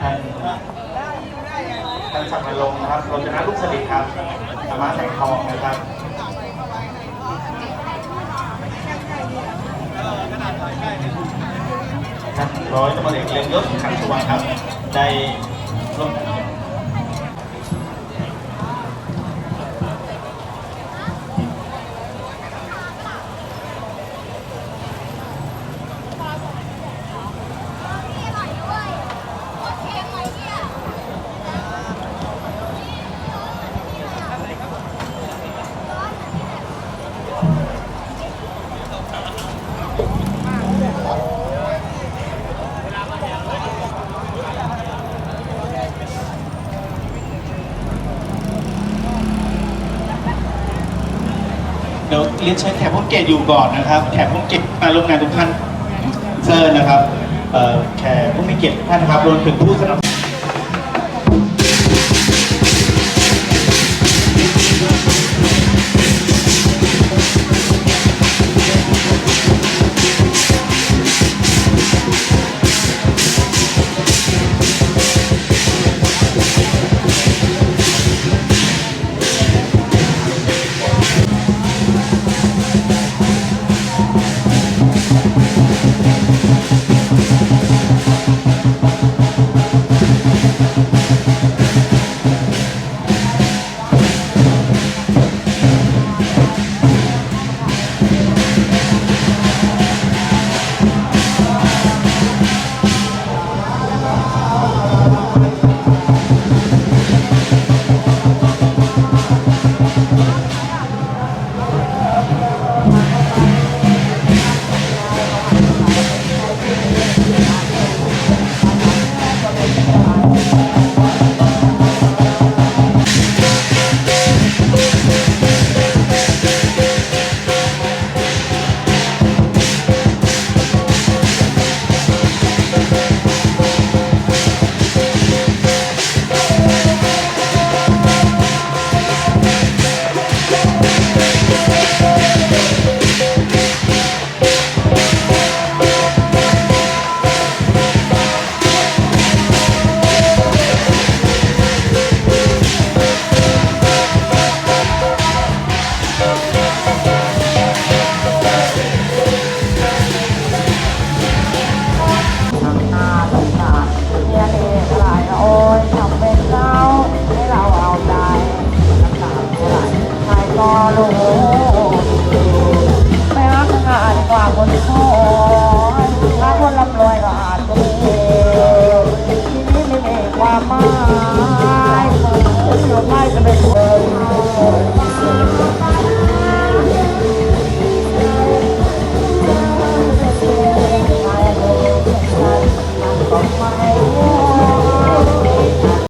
ท่านท่านสักดิ์นรงค์นะครับโรจนะลูกสนิทครับธรรมะแสงทองนะครับท่านร้อยตำรวจเอกเลี้ยงยศขันสุวรรณครับ ได้ร่วม เดี๋ยวเรียนเชิญแขกผู้เกียรติอยู่ก่อนนะครับ แขกผู้เกียรติมาร่วมงานทุกท่านเชิญนะครับเอ่อแขกผู้มีเกียรติทุกท่านนะครับรวมถึงผู้สนับสนุน คนไม่กันเลย